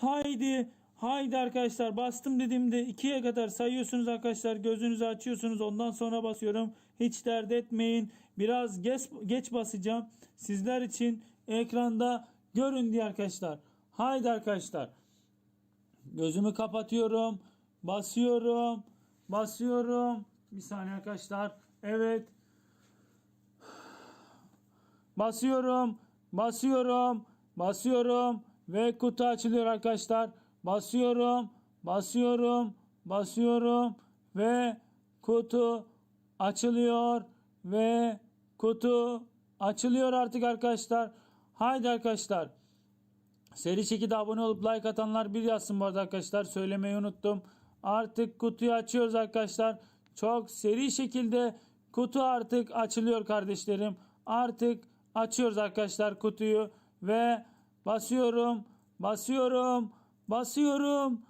Haydi. Haydi arkadaşlar bastım dediğimde 2'ye kadar sayıyorsunuz arkadaşlar. Gözünüzü açıyorsunuz. Ondan sonra basıyorum. Hiç dert etmeyin. Biraz geç, geç basacağım. Sizler için ekranda görün diye arkadaşlar. Haydi arkadaşlar. Gözümü kapatıyorum. Basıyorum. Basıyorum. Bir saniye arkadaşlar. Evet. Basıyorum. Basıyorum. Basıyorum. Ve kutu açılıyor arkadaşlar. Basıyorum. Basıyorum. Basıyorum. Ve kutu açılıyor. Ve kutu açılıyor artık arkadaşlar. Haydi arkadaşlar. Seri şekilde abone olup like atanlar bir yazsın bu arada arkadaşlar. Söylemeyi unuttum. Artık kutuyu açıyoruz arkadaşlar. Çok seri şekilde kutu artık açılıyor kardeşlerim. Artık açıyoruz arkadaşlar kutuyu ve basıyorum. Basıyorum. Basıyorum.